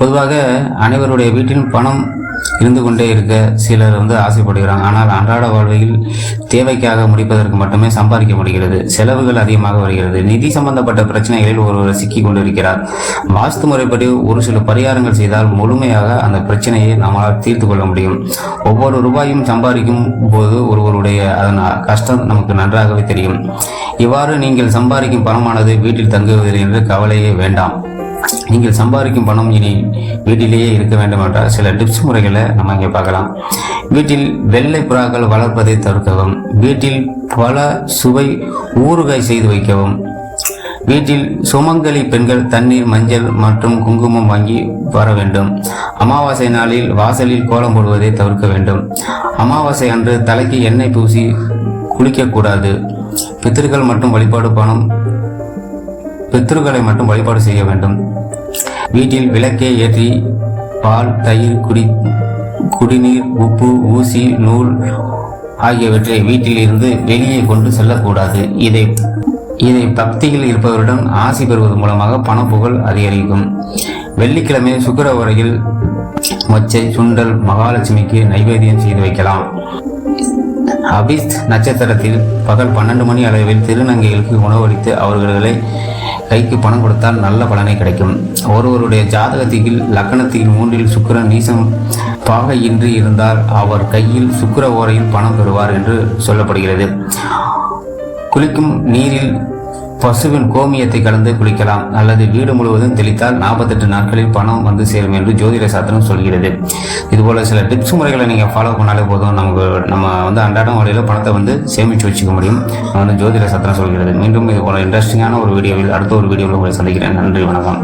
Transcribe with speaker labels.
Speaker 1: பொதுவாக அனைவருடைய வீட்டிலும் பணம் இருந்து கொண்டே இருக்க சிலர் வந்து ஆசைப்படுகிறாங்க. ஆனால் அன்றாட வாழ்வையில் தேவைக்காக முடிப்பதற்கு மட்டுமே சம்பாதிக்க முடிகிறது. செலவுகள் அதிகமாக வருகிறது. நிதி சம்பந்தப்பட்ட பிரச்சனைகளில் ஒருவர் சிக்கி கொண்டிருக்கிறார். வாஸ்து முறைப்படி ஒரு சில பரிகாரங்கள் செய்தால் முழுமையாக அந்த பிரச்சனையை நம்மளால் தீர்த்து கொள்ள முடியும். ஒவ்வொரு ரூபாயும் சம்பாதிக்கும் போது ஒருவருடைய அதன் கஷ்டம் நமக்கு நன்றாகவே தெரியும். இவ்வாறு நீங்கள் சம்பாதிக்கும் பணமானது வீட்டில் தங்குவதில்லை என்று கவலையே வேண்டாம். நீங்கள் சம்பாதிக்கும் பணம் இனி வீட்டிலேயே இருக்க வேண்டும் என்றால் சில டிப்ஸ் முறைகளை நம்ம இங்கே பார்க்கலாம். வீட்டில் வெள்ளை புறாக்கள் வளர்ப்பதை தவிர்க்கவும் வீட்டில் பல சுவை ஊறுகாய் செய்து வைக்கவும் வீட்டில் சுமங்கலி பெண்கள் தண்ணீர் மஞ்சள் மற்றும் குங்குமம் வாங்கி வர வேண்டும். அமாவாசை நாளில் வாசலில் கோலம் போடுவதை தவிர்க்க வேண்டும். அமாவாசை அன்று தலைக்கு எண்ணெய் பூசி குளிக்கக்கூடாது. பித்திருக்கள் மற்றும் வழிபாடு பணம் பித்திருக்களை மட்டும் வழிபாடு செய்ய வேண்டும். வீட்டில் விளக்கை ஏற்றி பால் தயிர் குடி குடிநீர் உப்பு ஊசி நூல் ஆகியவற்றை வீட்டில் இருந்து வெளியே கொண்டு செல்லக்கூடாது. இதை இதை பக்தியில் இருப்பவருடன் ஆசி பெறுவது மூலமாக பணப்புகழ் அதிகரிக்கும். வெள்ளிக்கிழமை சுக்கிர உரையில் மொச்சை சுண்டல் மகாலட்சுமிக்கு நைவேத்தியம் செய்து வைக்கலாம். அபிஸ் நட்சத்திரத்தில் பகல் பன்னெண்டு மணி அளவில் திருநங்கைகளுக்கு உணவளித்து அவர்களை கைக்கு பணம் கொடுத்தால் நல்ல பலனை கிடைக்கும். ஒருவருடைய ஜாதகத்தில் லக்கணத்தில் மூன்றில் சுக்கரன் நீசம் பாகையின்றி இருந்தால் அவர் கையில் சுக்கர ஓரையில் பணம் பெறுவார் என்று சொல்லப்படுகிறது. குளிக்கும் நீரில் பசுவின் கோமியத்தை கலந்து குளிக்கலாம். அல்லது வீடு முழுவதும் தெளித்தால் நாற்பத்தெட்டு நாட்களில் பணம் வந்து சேரும் என்று ஜோதிட சாஸ்திரம் சொல்கிறது. இதுபோல் சில டிப்ஸ் முறைகளை நீங்கள் ஃபாலோ பண்ணாலே போதும். நமக்கு நம்ம வந்து அன்றாடம் வழியில் பணத்தை வந்து சேமித்து வச்சுக்க முடியும். வந்து ஜோதிட சாஸ்திரம் சொல்கிறது. மீண்டும் இது போல இன்ட்ரெஸ்டிங்கான ஒரு வீடியோவில் அடுத்த ஒரு வீடியோவில் உங்களை சந்திக்கிறேன். நன்றி வணக்கம்.